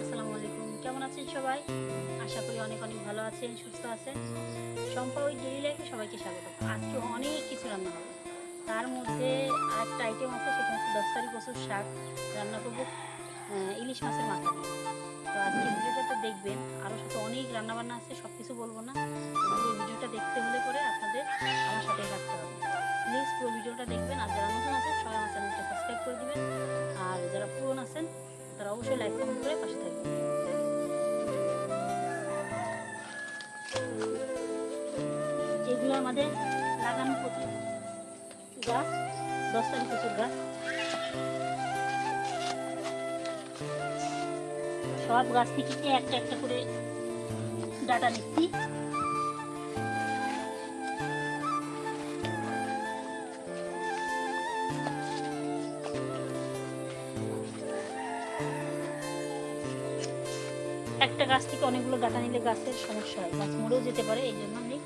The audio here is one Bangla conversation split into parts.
আসসালামু আলাইকুম। কেমন আছেন সবাই? আশা করি অনেক অনেক ভালো আছেন, সুস্থ আছেন। সম্পা ওই ডেলি লাইফে সবাইকে স্বাগত আজকে অনেক কিছু রান্না হবে। তার মধ্যে আরেকটা আইটেম আছে, সেটা হচ্ছে দশতারি কচুর শাক রান্না করব ইলিশ মাছের মাথা তো আজকে ভিডিওটাতে দেখবেন, আরও সাথে অনেক রান্না বান্না আছে সব কিছু বলব না। তো পুরো ভিডিওটা দেখতে হলে পরে আপনাদের আমার সাথেই থাকতে হবে। প্লিজ পুরো ভিডিওটা দেখবেন, আর যারা নতুন আছেন, সবাই আমার চ্যানেলটা সাবস্ক্রাইব করে দিবেন। আমাদের লাগানো প্রচুর গাছ প্রচুর গাছ। সব গাছ থেকে একটা একটা করে ডাটা নিচ্ছি। একটা গাছ থেকে অনেকগুলো ডাটা নিলে গাছের সমস্যা হয়, গাছ মরেও যেতে পারে, এই জন্য আমি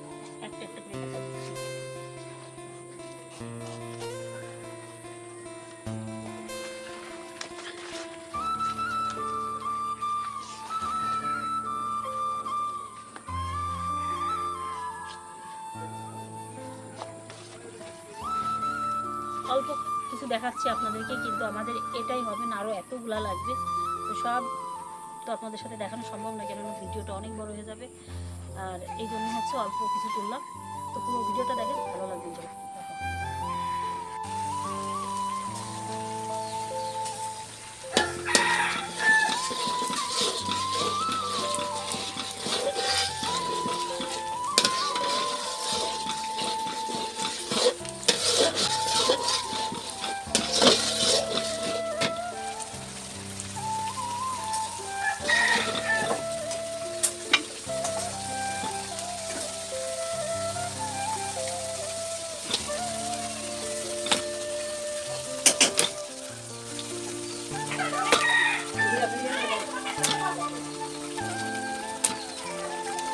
অল্প কিছু দেখাচ্ছি আপনাদেরকে, কিন্তু আমাদের এটাই হবে না আরও এতগুলা লাগবে। তো সব তো আপনাদের সাথে দেখানো সম্ভব না, কেননা ভিডিওটা অনেক বড় হয়ে যাবে। আর এই জন্য হচ্ছে অল্প কিছু তুললাম। তো পুরো ভিডিওটা দেখেন, ভালো লাগবে।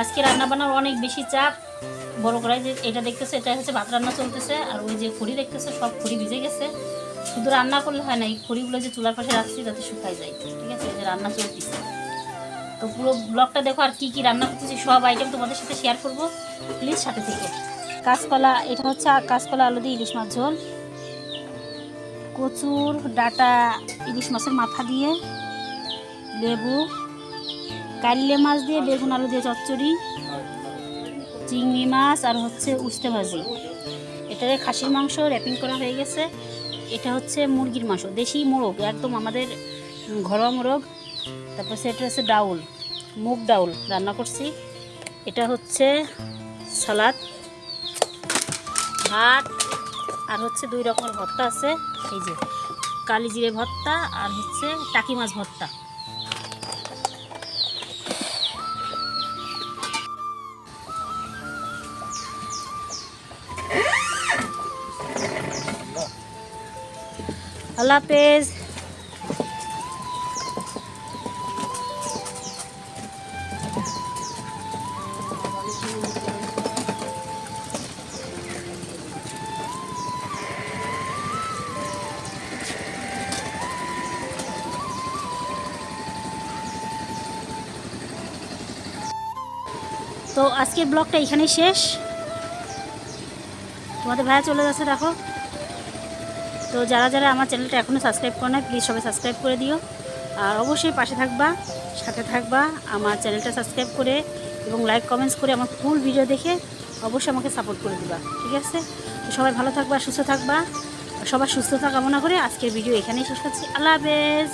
আজকে রান্না বান্নার অনেক বেশি চাপ। বড় কড়াই যে এটা দেখতেছে এটা হচ্ছে ভাত রান্না চলতেছে, আর ওই যে খড়ি দেখতেছে, সব খড়ি ভিজে গেছে। শুধু রান্না করলে হয় না, এই খড়িগুলো যে চুলার পাশে রাখছি, যাতে শুকাই যায়। ঠিক আছে? যে রান্না চলতেছে। তো পুরো ব্লগটা দেখো, আর কি কি রান্না করতেছি, সব আইটেম তোমাদের সাথে শেয়ার করব। প্লিজ সাথে থেকে। কাঁচকলা, এটা হচ্ছে কাঁচকলা, আলু দিয়ে ইলিশ মাছ ঝোল। কচুর, ডাটা, ইলিশ মাছের মাথা দিয়ে, লেবু কাল্লে মাছ দিয়ে, বেগুন আলু দিয়ে চচ্চড়ি, চিংড়ি মাছ আর হচ্ছে উস্তে ভাজি। এটারে খাসির মাংস র্যাপিং করা হয়ে গেছে। এটা হচ্ছে মুরগির মাংস, দেশি মোরগ, একদম আমাদের ঘরোয়া মোরগ। তারপর সেটা হচ্ছে ডাউল, মুগ ডাউল রান্না করছি। এটা হচ্ছে সালাদ, ভাত আর হচ্ছে দুই রকমের ভর্তা আছে। এই যে কালি জিরে ভর্তা আর হচ্ছে টাকি মাছ ভর্তা। আল্লাহ হাফেজ। তো আজকের ব্লগটা এখানেই শেষ। তোমাদের ভাইয়া চলে যাচ্ছে দেখো। তো যারা যারা আমার চ্যানেলটা এখনও সাবস্ক্রাইব করে না প্লিজ সবাই সাবস্ক্রাইব করে দিও। আর অবশ্যই পাশে থাকবা, সাথে থাকবা, আমার চ্যানেলটা সাবস্ক্রাইব করে এবং লাইক কমেন্টস করে আমার ফুল ভিডিও দেখে অবশ্যই আমাকে সাপোর্ট করে দিবা, ঠিক আছে? তো সবাই ভালো থাকবা, সুস্থ থাকবা। সবার সুস্থতা কামনা করে আজকের ভিডিও এখানেই শেষ করছি। আল্লাহ হাফেজ।